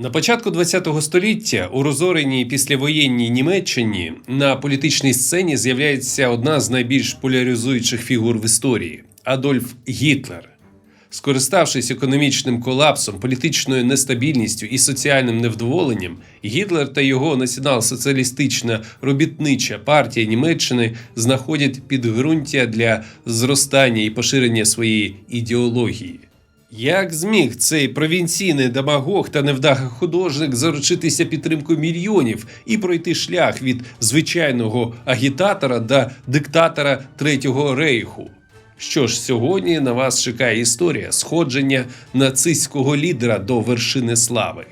На початку ХХ століття у розореній післявоєнній Німеччині на політичній сцені з'являється одна з найбільш поляризуючих фігур в історії Адольф Гітлер. Скориставшись економічним колапсом, політичною нестабільністю і соціальним невдоволенням, Гітлер та його націонал-соціалістична робітнича партія Німеччини знаходять підґрунтя для зростання і поширення своєї ідеології. Як зміг цей провінційний демагог та невдаха художник заручитися підтримкою мільйонів і пройти шлях від звичайного агітатора до диктатора Третього рейху? Що ж, сьогодні на вас чекає історія сходження нацистського лідера до вершини слави.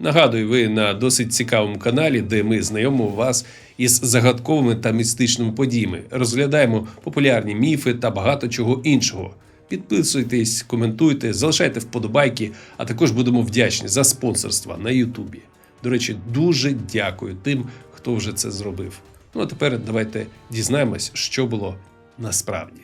Нагадую, ви на досить цікавому каналі, де ми знайомимо вас із загадковими та містичними подіями, розглядаємо популярні міфи та багато чого іншого. Підписуйтесь, коментуйте, залишайте вподобайки, а також будемо вдячні за спонсорство на Ютубі. До речі, дуже дякую тим, хто вже це зробив. Ну а тепер давайте дізнаємось, що було насправді.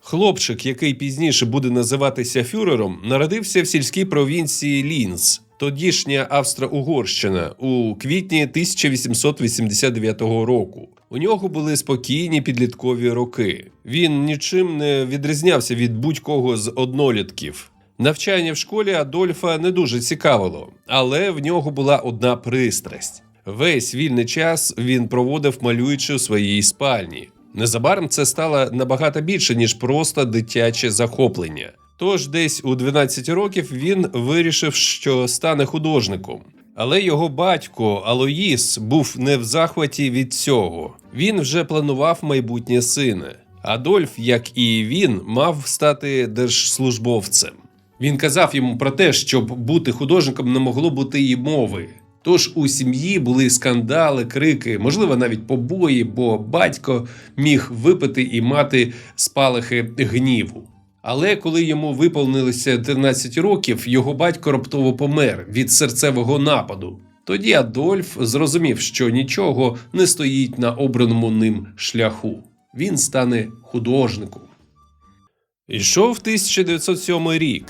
Хлопчик, який пізніше буде називатися фюрером, народився в сільській провінції Лінц, тодішня Австро-Угорщина, у квітні 1889 року. У нього були спокійні підліткові роки. Він нічим не відрізнявся від будь-кого з однолітків. Навчання в школі Адольфа не дуже цікавило, але в нього була одна пристрасть. Весь вільний час він проводив малюючи у своїй спальні. Незабаром це стало набагато більше, ніж просто дитяче захоплення. Тож десь у 12 років він вирішив, що стане художником. Але його батько Алоїс був не в захваті від цього. Він вже планував майбутнє сина. Адольф, як і він, мав стати держслужбовцем. Він казав йому про те, щоб бути художником не могло бути і мови. Тож у сім'ї були скандали, крики, можливо, навіть побої, бо батько міг випити і мати спалахи гніву. Але коли йому виповнилося 13 років, його батько раптово помер від серцевого нападу. Тоді Адольф зрозумів, що нічого не стоїть на обраному ним шляху. Він стане художником. Ішов 1907 рік.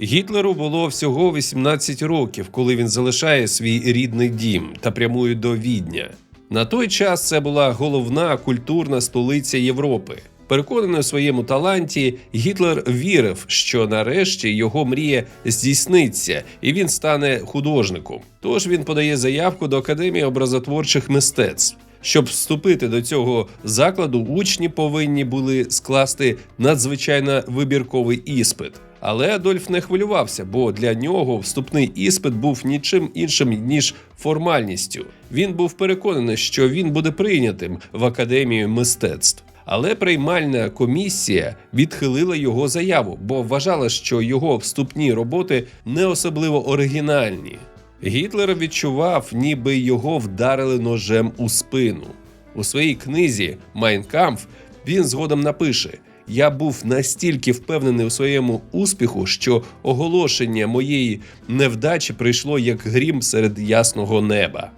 Гітлеру було всього 18 років, коли він залишає свій рідний дім та прямує до Відня. На той час це була головна культурна столиця Європи. Переконаний у своєму таланті, Гітлер вірив, що нарешті його мрія здійсниться, і він стане художником. Тож він подає заявку до Академії образотворчих мистецтв. Щоб вступити до цього закладу, учні повинні були скласти надзвичайно вибірковий іспит. Але Адольф не хвилювався, бо для нього вступний іспит був нічим іншим ніж формальністю. Він був переконаний, що він буде прийнятим в академію мистецтв. Але приймальна комісія відхилила його заяву, бо вважала, що його вступні роботи не особливо оригінальні. Гітлер відчував, ніби його вдарили ножем у спину. У своїй книзі Майнкамф він згодом напише: Я був настільки впевнений у своєму успіху, що оголошення моєї невдачі прийшло як грім серед ясного неба.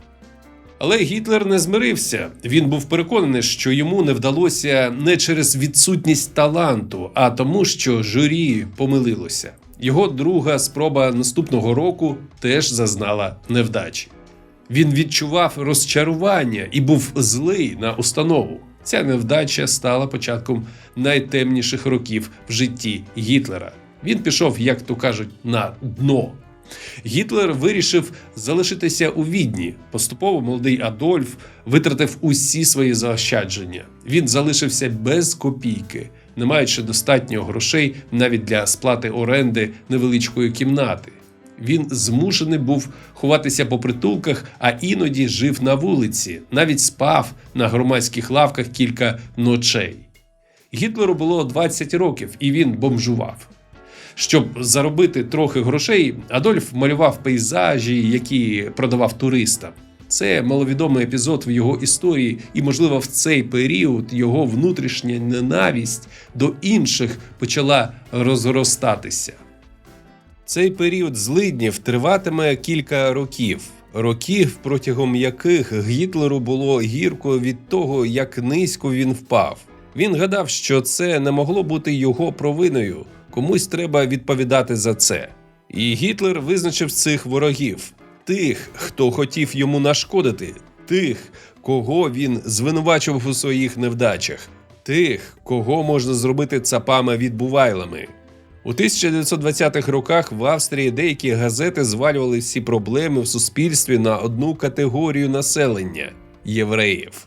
Але Гітлер не змирився. Він був переконаний, що йому не вдалося не через відсутність таланту, а тому, що журі помилилося. Його друга спроба наступного року теж зазнала невдачі. Він відчував розчарування і був злий на установу. Ця невдача стала початком найтемніших років в житті Гітлера. Він пішов, як то кажуть, на дно. Гітлер вирішив залишитися у відні. Поступово молодий Адольф витратив усі свої заощадження. Він залишився без копійки, не маючи достатньо грошей навіть для сплати оренди невеличкої кімнати. Він змушений був ховатися по притулках, а іноді жив на вулиці, навіть спав на громадських лавках кілька ночей. Гітлеру було 20 років, і він бомжував. Щоб заробити трохи грошей, Адольф малював пейзажі, які продавав туристам. Це маловідомий епізод в його історії, і, можливо, в цей період його внутрішня ненависть до інших почала розростатися. Цей період злиднів триватиме кілька років. Років, протягом яких Гітлеру було гірко від того, як низько він впав. Він гадав, що це не могло бути його провиною. Комусь треба відповідати за це. І Гітлер визначив цих ворогів тих, хто хотів йому нашкодити, тих, кого він звинувачував у своїх невдачах, тих, кого можна зробити цапами відбувайлами. У 1920-х роках в Австрії деякі газети звалювали всі проблеми в суспільстві на одну категорію населення євреїв.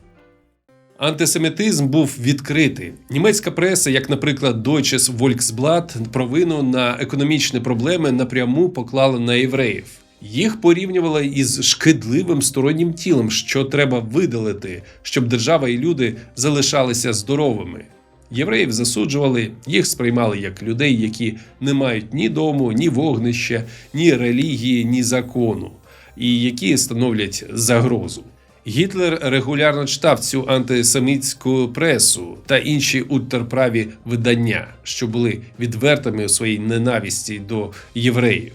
Антисемітизм був відкритий. Німецька преса, як, наприклад, Deutsches Volksblatt, провину на економічні проблеми напряму поклала на євреїв. Їх порівнювали із шкідливим стороннім тілом, що треба видалити, щоб держава і люди залишалися здоровими. Євреїв засуджували, їх сприймали як людей, які не мають ні дому, ні вогнища, ні релігії, ні закону, і які становлять загрозу. Гітлер регулярно читав цю антисемітську пресу та інші ультраправі видання, що були відвертими у своїй ненависті до євреїв.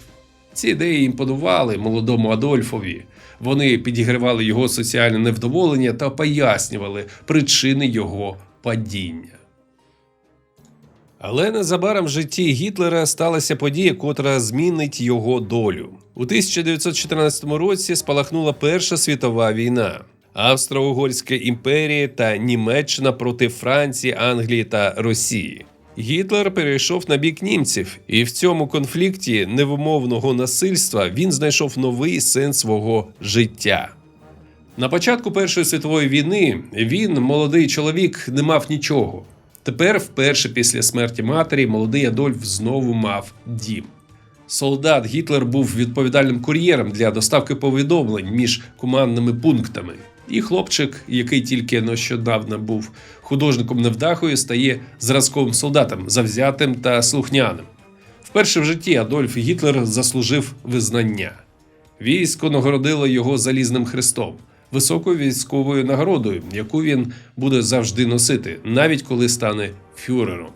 Ці ідеї імпонували молодому Адольфові. Вони підігривали його соціальне невдоволення та пояснювали причини його падіння. Але незабаром в житті Гітлера сталася подія, котра змінить його долю. У 1914 році спалахнула Перша світова війна. Австро-Угорська імперія та Німеччина проти Франції, Англії та Росії. Гітлер перейшов на бік німців, і в цьому конфлікті невимовного насильства він знайшов новий сенс свого життя. На початку Першої світової війни він, молодий чоловік, не мав нічого. Тепер, вперше після смерті матері, молодий Адольф знову мав дім. Солдат Гітлер був відповідальним кур'єром для доставки повідомлень між командними пунктами. І хлопчик, який тільки нещодавно був художником невдахою, стає зразковим солдатом, завзятим та слухняним. Вперше в житті Адольф Гітлер заслужив визнання. Військо нагородило його залізним хрестом, високою військовою нагородою, яку він буде завжди носити, навіть коли стане фюрером.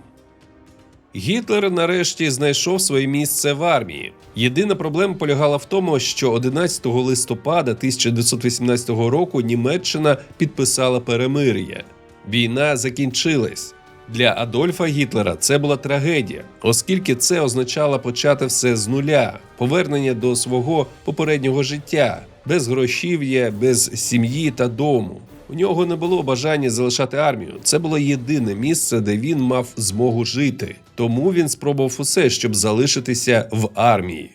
Гітлер нарешті знайшов своє місце в армії. Єдина проблема полягала в тому, що 11 листопада 1918 року Німеччина підписала перемир'я. Війна закінчилась. Для Адольфа Гітлера це була трагедія, оскільки це означало почати все з нуля, повернення до свого попереднього життя, без грошів'я, без сім'ї та дому. У нього не було бажання залишати армію. Це було єдине місце, де він мав змогу жити. Тому він спробував усе, щоб залишитися в армії.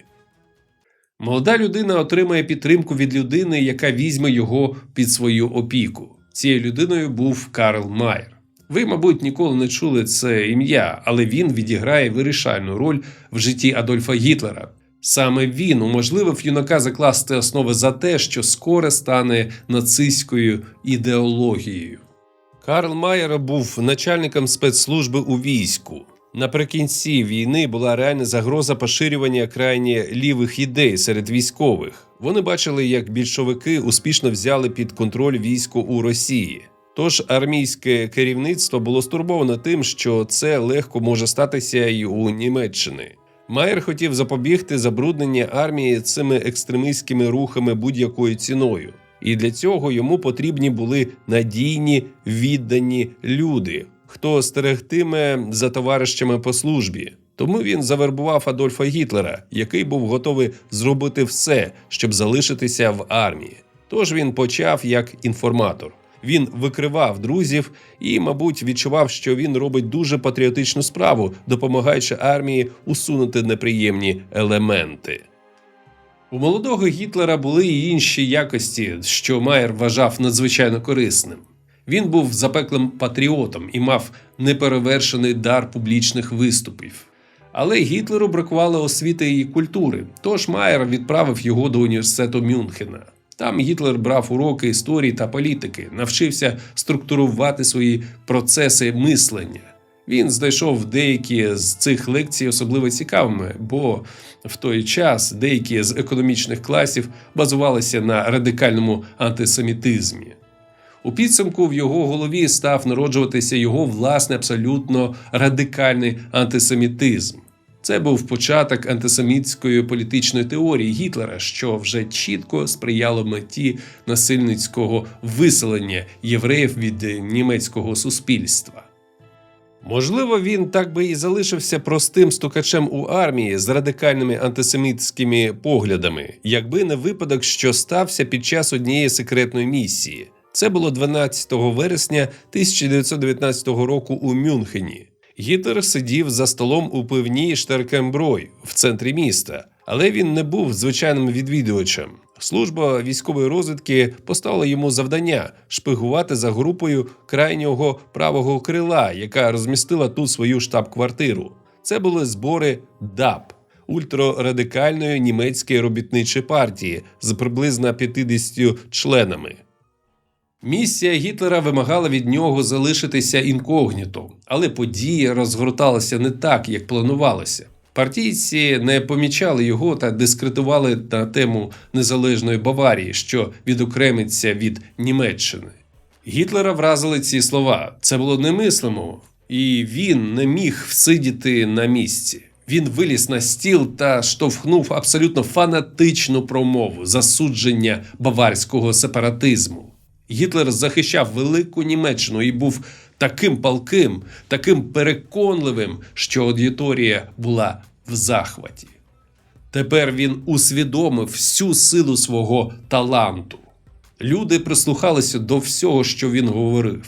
Молода людина отримає підтримку від людини, яка візьме його під свою опіку. Цією людиною був Карл Майер. Ви, мабуть, ніколи не чули це ім'я, але він відіграє вирішальну роль в житті Адольфа Гітлера. Саме він уможливив юнака закласти основи за те, що скоро стане нацистською ідеологією. Карл Майер був начальником спецслужби у війську. Наприкінці війни була реальна загроза поширювання крайні лівих ідей серед військових. Вони бачили, як більшовики успішно взяли під контроль військо у Росії. Тож армійське керівництво було стурбовано тим, що це легко може статися і у Німеччини. Майер хотів запобігти забрудненню армії цими екстремистськими рухами будь-якою ціною, і для цього йому потрібні були надійні віддані люди, хто стерегтиме за товаришами по службі. Тому він завербував Адольфа Гітлера, який був готовий зробити все, щоб залишитися в армії. Тож він почав як інформатор. Він викривав друзів і, мабуть, відчував, що він робить дуже патріотичну справу, допомагаючи армії усунути неприємні елементи. У молодого Гітлера були і інші якості, що Майер вважав надзвичайно корисним. Він був запеклим патріотом і мав неперевершений дар публічних виступів. Але Гітлеру бракувало освіти і культури, тож Майер відправив його до університету Мюнхена. Там Гітлер брав уроки історії та політики, навчився структурувати свої процеси мислення. Він знайшов деякі з цих лекцій особливо цікавими, бо в той час деякі з економічних класів базувалися на радикальному антисемітизмі. У підсумку в його голові став народжуватися його власний абсолютно радикальний антисемітизм. Це був початок антисемітської політичної теорії Гітлера, що вже чітко сприяло меті насильницького виселення євреїв від німецького суспільства. Можливо, він так би і залишився простим стукачем у армії з радикальними антисемітськими поглядами, якби не випадок, що стався під час однієї секретної місії. Це було 12 вересня 1919 року у Мюнхені. Гітлер сидів за столом у пивній Штеркемброй в центрі міста, але він не був звичайним відвідувачем. Служба військової розвідки поставила йому завдання шпигувати за групою крайнього правого крила, яка розмістила тут свою штаб-квартиру. Це були збори ДАП ультрарадикальної німецької робітничої партії з приблизно 50 членами. Місія Гітлера вимагала від нього залишитися інкогніто, але події розгорталися не так, як планувалося. Партійці не помічали його та дискредитували на тему незалежної Баварії, що відокремиться від Німеччини. Гітлера вразили ці слова. Це було немислимо, і він не міг всидіти на місці. Він виліз на стіл та штовхнув абсолютно фанатичну промову засудження баварського сепаратизму. Гітлер захищав велику Німеччину і був таким палким, таким переконливим, що аудиторія була в захваті. Тепер він усвідомив всю силу свого таланту. Люди прислухалися до всього, що він говорив.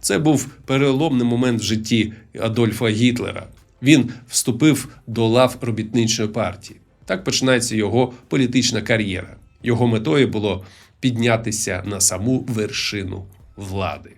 Це був переломний момент в житті Адольфа Гітлера. Він вступив до лав робітничої партії. Так починається його політична кар'єра. Його метою було піднятися на саму вершину влади.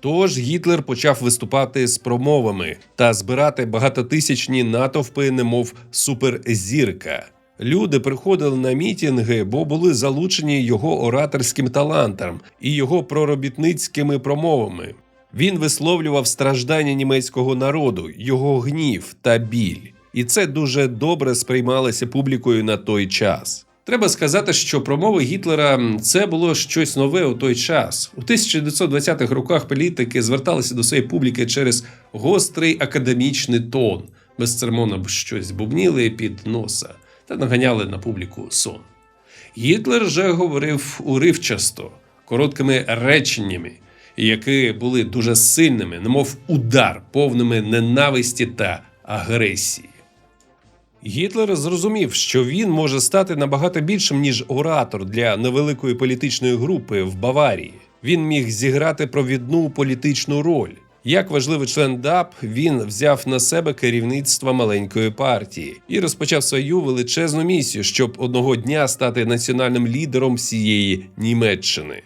Тож Гітлер почав виступати з промовами та збирати багатотисячні натовпи, немов суперзірка. Люди приходили на мітінги, бо були залучені його ораторським талантом і його проробітницькими промовами. Він висловлював страждання німецького народу, його гнів та біль, і це дуже добре сприймалося публікою на той час. Треба сказати, що промови Гітлера це було щось нове у той час. У 1920-х роках політики зверталися до своєї публіки через гострий академічний тон, безцеремонно щось бубніли під носа та наганяли на публіку сон. Гітлер же говорив уривчасто, короткими реченнями, які були дуже сильними, немов удар, повними ненависті та агресії. Гітлер зрозумів, що він може стати набагато більшим, ніж оратор для невеликої політичної групи в Баварії. Він міг зіграти провідну політичну роль. Як важливий член ДАП, він взяв на себе керівництво маленької партії і розпочав свою величезну місію, щоб одного дня стати національним лідером всієї Німеччини.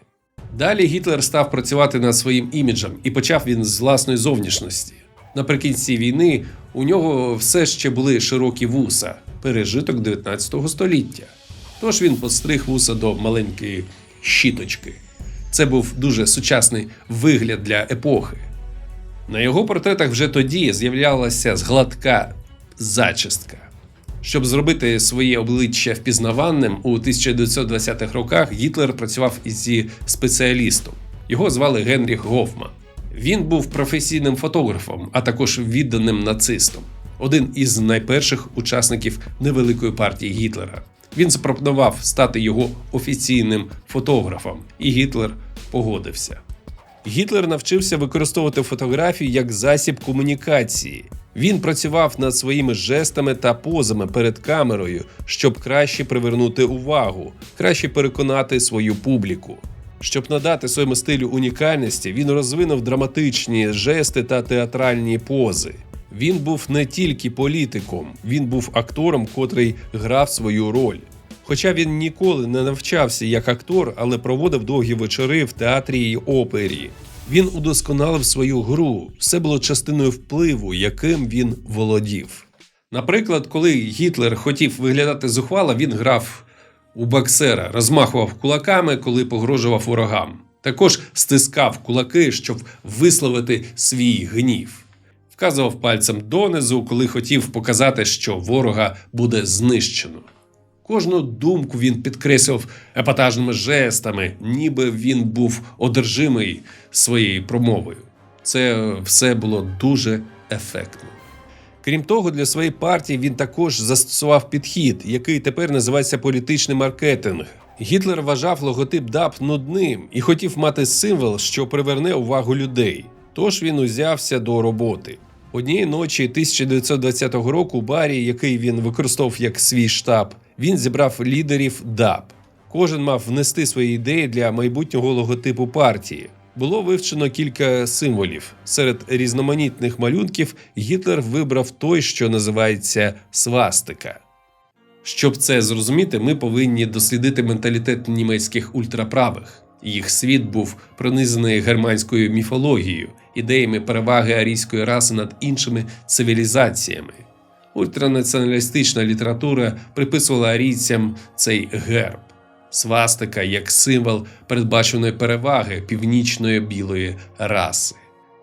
Далі Гітлер став працювати над своїм іміджем і почав він з власної зовнішності. Наприкінці війни у нього все ще були широкі вуса, пережиток 19 століття. Тож він постриг вуса до маленької щіточки. Це був дуже сучасний вигляд для епохи. На його портретах вже тоді з'являлася згладка зачистка. Щоб зробити своє обличчя впізнаваним у 1920-х роках Гітлер працював зі спеціалістом. Його звали Генріх Гофман. Він був професійним фотографом, а також відданим нацистом, один із найперших учасників невеликої партії Гітлера. Він запропонував стати його офіційним фотографом, і Гітлер погодився. Гітлер навчився використовувати фотографію як засіб комунікації. Він працював над своїми жестами та позами перед камерою, щоб краще привернути увагу, краще переконати свою публіку. Щоб надати своєму стилю унікальності, він розвинув драматичні жести та театральні пози. Він був не тільки політиком, він був актором, котрий грав свою роль. Хоча він ніколи не навчався як актор, але проводив довгі вечори в театрі й опері. Він удосконалив свою гру, все було частиною впливу, яким він володів. Наприклад, коли Гітлер хотів виглядати зухвало, він грав у боксера, розмахував кулаками, коли погрожував ворогам. Також стискав кулаки, щоб висловити свій гнів. Вказував пальцем донизу, коли хотів показати, що ворога буде знищено. Кожну думку він підкреслював епатажними жестами, ніби він був одержимий своєю промовою. Це все було дуже ефектно. Крім того, для своєї партії він також застосував підхід, який тепер називається політичний маркетинг. Гітлер вважав логотип ДАП нудним і хотів мати символ, що приверне увагу людей. Тож він узявся до роботи. Однієї ночі 1920 року барі, який він використовував як свій штаб, він зібрав лідерів ДАП. Кожен мав внести свої ідеї для майбутнього логотипу партії. Було вивчено кілька символів. Серед різноманітних малюнків Гітлер вибрав той, що називається свастика. Щоб це зрозуміти, ми повинні дослідити менталітет німецьких ультраправих. Їх світ був пронизаний германською міфологією, ідеями переваги арійської раси над іншими цивілізаціями. Ультранаціоналістична література приписувала арійцям цей герб свастика як символ передбаченої переваги північної білої раси.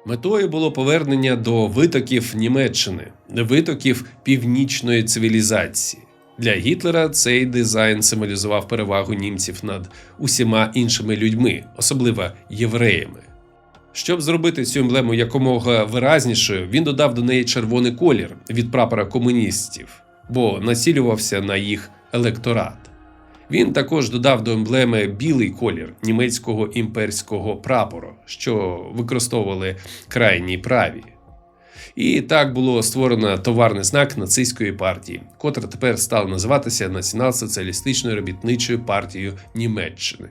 Метою було повернення до витоків Німеччини, витоків північної цивілізації. Для Гітлера цей дизайн символізував перевагу німців над усіма іншими людьми, особливо євреями. Щоб зробити цю емблему якомога виразнішою, він додав до неї червоний колір від прапора комуністів, бо націлювався на їх електорат. Він також додав до емблеми білий колір німецького імперського прапору, що використовували крайні праві. І так було створено товарний знак нацистської партії, котра тепер стала називатися Націонал-соціалістичною робітничою партією Німеччини.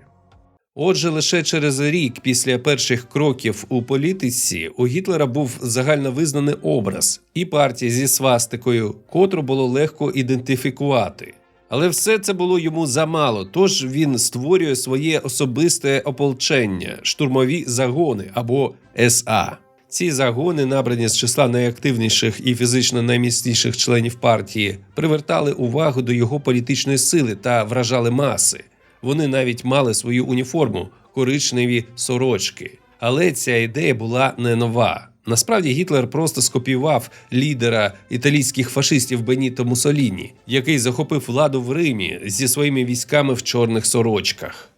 Отже, лише через рік після перших кроків у політиці у Гітлера був загальновизнаний образ і партія зі свастикою, котру було легко ідентифікувати. Але все це було йому замало, тож він створює своє особисте ополчення, штурмові загони або СА. Ці загони, набрані з числа найактивніших і фізично найміцніших членів партії, привертали увагу до його політичної сили та вражали маси. Вони навіть мали свою уніформу коричневі сорочки. Але ця ідея була не нова. Насправді Гітлер просто скопіював лідера італійських фашистів Беніто Мусоліні, який захопив владу в Римі зі своїми військами в чорних сорочках.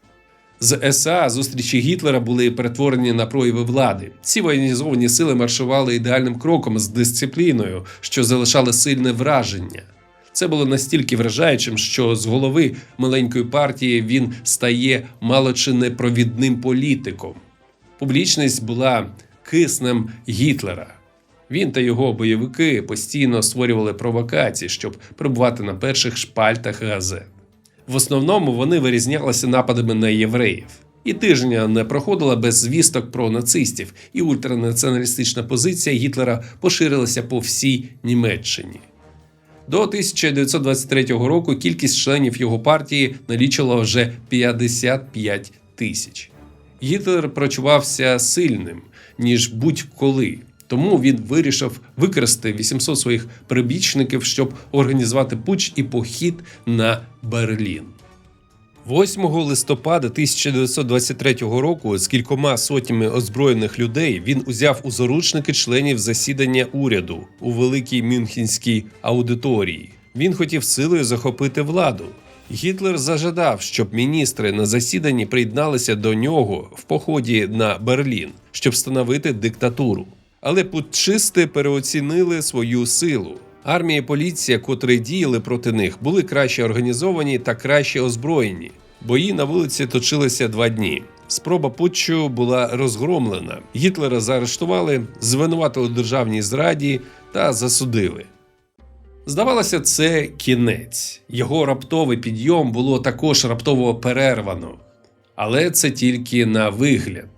З СА зустрічі Гітлера були перетворені на прояви влади. Ці воєнізовані сили маршували ідеальним кроком з дисципліною, що залишали сильне враження. Це було настільки вражаючим, що з голови маленької партії він стає мало чи не провідним політиком. Публічність була киснем Гітлера. Він та його бойовики постійно створювали провокації, щоб перебувати на перших шпальтах газет. В основному вони вирізнялися нападами на євреїв. І тижня не проходила без звісток про нацистів, і ультранаціоналістична позиція Гітлера поширилася по всій Німеччині. До 1923 року кількість членів його партії налічила вже 55 тисяч. Гітлер прочувався сильним, ніж будь-коли. Тому він вирішив використати 800 своїх прибічників, щоб організувати путч і похід на Берлін. 8 листопада 1923 року з кількома сотнями озброєних людей він узяв у заручники членів засідання уряду у великій Мюнхенській аудиторії. Він хотів силою захопити владу. Гітлер зажадав, щоб міністри на засіданні приєдналися до нього в поході на Берлін, щоб встановити диктатуру. Але путчисти переоцінили свою силу. Армія і поліція, котрі діяли проти них, були краще організовані та краще озброєні. Бої на вулиці точилися два дні. Спроба путчу була розгромлена. Гітлера заарештували, звинуватили державній зраді та засудили. Здавалося, це кінець. Його раптовий підйом було також раптово перервано. Але це тільки на вигляд.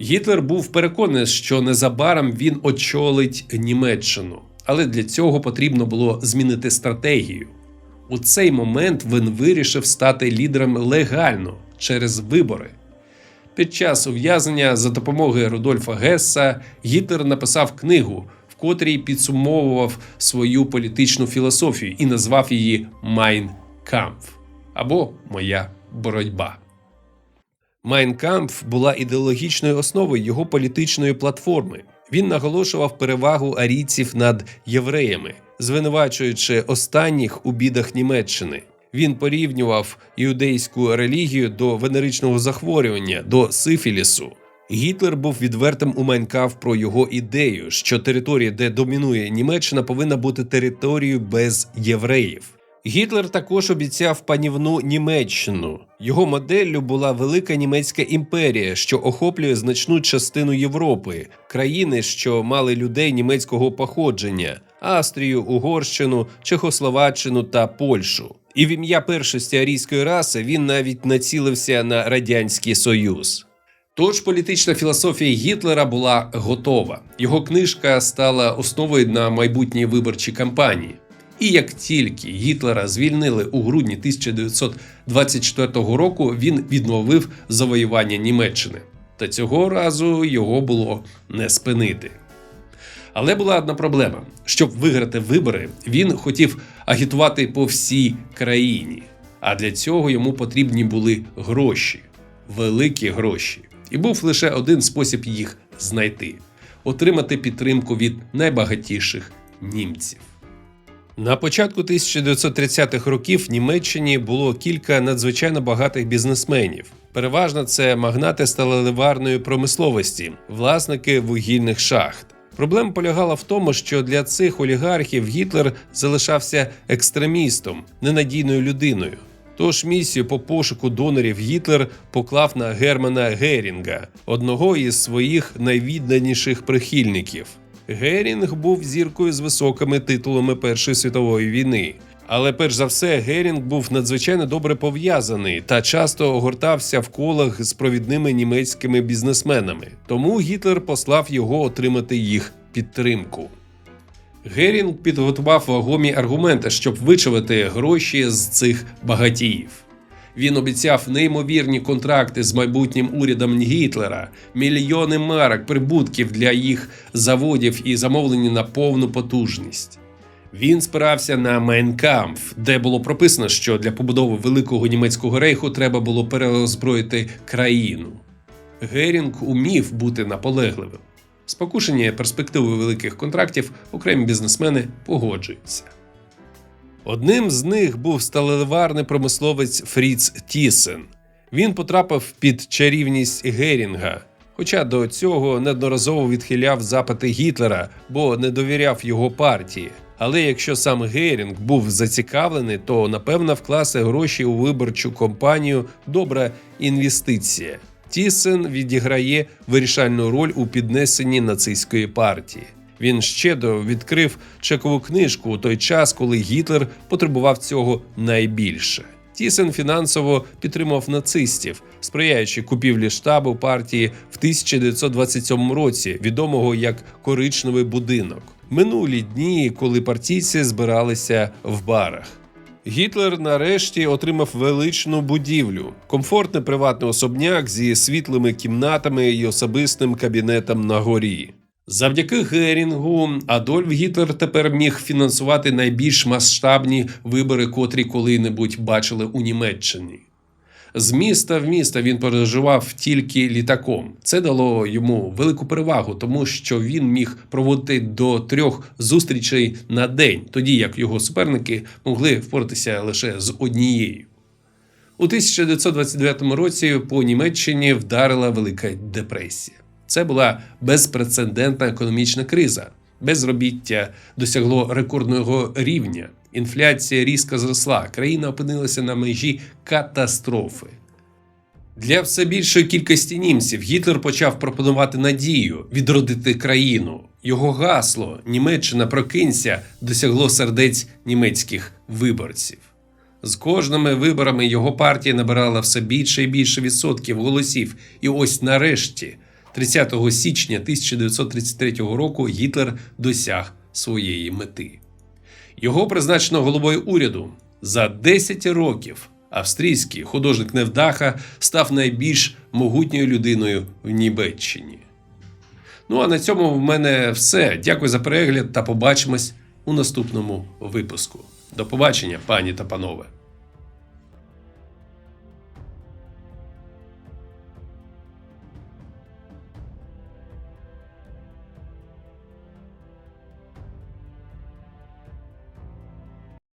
Гітлер був переконаний, що незабаром він очолить Німеччину, але для цього потрібно було змінити стратегію. У цей момент він вирішив стати лідером легально через вибори. Під час ув'язнення за допомогою Рудольфа Гесса Гітлер написав книгу, котрій підсумовував свою політичну філософію і назвав її Майн Кампф або Моя боротьба. Майнкампф була ідеологічною основою його політичної платформи. Він наголошував перевагу арійців над євреями, звинувачуючи останніх у бідах Німеччини. Він порівнював іудейську релігію до венеричного захворювання, до сифілісу. Гітлер був відвертим у Майнкамф про його ідею, що територія, де домінує Німеччина, повинна бути територією без євреїв. Гітлер також обіцяв панівну Німеччину. Його моделлю була велика німецька імперія, що охоплює значну частину Європи, країни, що мали людей німецького походження: Австрію, Угорщину, Чехословаччину та Польщу. І в ім'я першості арійської раси він навіть націлився на радянський союз. Тож політична філософія Гітлера була готова. Його книжка стала основою на майбутній виборчій кампанії. І як тільки Гітлера звільнили у грудні 1924 року, він відновив завоювання Німеччини. Та цього разу його було не спинити. Але була одна проблема: щоб виграти вибори, він хотів агітувати по всій країні. А для цього йому потрібні були гроші, великі гроші. І був лише один спосіб їх знайти отримати підтримку від найбагатіших німців. На початку 1930-х років в Німеччині було кілька надзвичайно багатих бізнесменів. Переважно це магнати сталеливарної промисловості, власники вугільних шахт. Проблема полягала в тому, що для цих олігархів Гітлер залишався екстремістом, ненадійною людиною. Тож місію по пошуку донорів Гітлер поклав на Германа Герінга, одного із своїх найвідданіших прихильників. Герінг був зіркою з високими титулами Першої світової війни. Але перш за все, Герінг був надзвичайно добре пов'язаний та часто огортався в колах з провідними німецькими бізнесменами. Тому Гітлер послав його отримати їх підтримку. Герінг підготував вагомі аргументи, щоб вичавити гроші з цих багатіїв. Він обіцяв неймовірні контракти з майбутнім урядом Гітлера, мільйони марок прибутків для їх заводів і замовлення на повну потужність. Він спирався на Майнкамф, де було прописано, що для побудови великого німецького рейху треба було переозброїти країну. Герінг умів бути наполегливим. Спокушені перспективи великих контрактів окремі бізнесмени погоджуються. Одним з них був сталеливарний промисловець Фріц Тісен. Він потрапив під чарівність Герінга, хоча до цього неодноразово відхиляв запити Гітлера, бо не довіряв його партії. Але якщо сам Герінг був зацікавлений, то напевно вкласти гроші у виборчу кампанію добра інвестиція. Тісен відіграє вирішальну роль у піднесенні нацистської партії. Він щедро відкрив чекову книжку у той час, коли Гітлер потребував цього найбільше. Тісен фінансово підтримав нацистів, сприяючи купівлі штабу партії в 1927 році, відомого як Коричневий будинок. Минулі дні, коли партійці збиралися в барах. Гітлер нарешті отримав величну будівлю, комфортний приватний особняк зі світлими кімнатами і особистим кабінетом на горі. Завдяки Герінгу Адольф Гітлер тепер міг фінансувати найбільш масштабні вибори, котрі коли-небудь бачили у Німеччині. З міста в місто він переживав тільки літаком. Це дало йому велику перевагу, тому що він міг проводити до трьох зустрічей на день, тоді як його суперники могли впоратися лише з однією. У 1929 році по Німеччині вдарила Велика депресія. Це була безпрецедентна економічна криза. Безробіття досягло рекордного рівня. Інфляція різко зросла. Країна опинилася на межі катастрофи. Для все більшої кількості німців Гітлер почав пропонувати надію відродити країну. Його гасло Німеччина прокинься досягло сердець німецьких виборців. З кожними виборами його партія набирала все більше і більше відсотків голосів. І ось нарешті, 30 січня 1933 року, Гітлер досяг своєї мети. Його призначено головою уряду за 10 років. Австрійський художник Невдаха став найбільш могутньою людиною в Німеччині. Ну а на цьому в мене все. Дякую за перегляд та побачимось у наступному випуску. До побачення, пані та панове.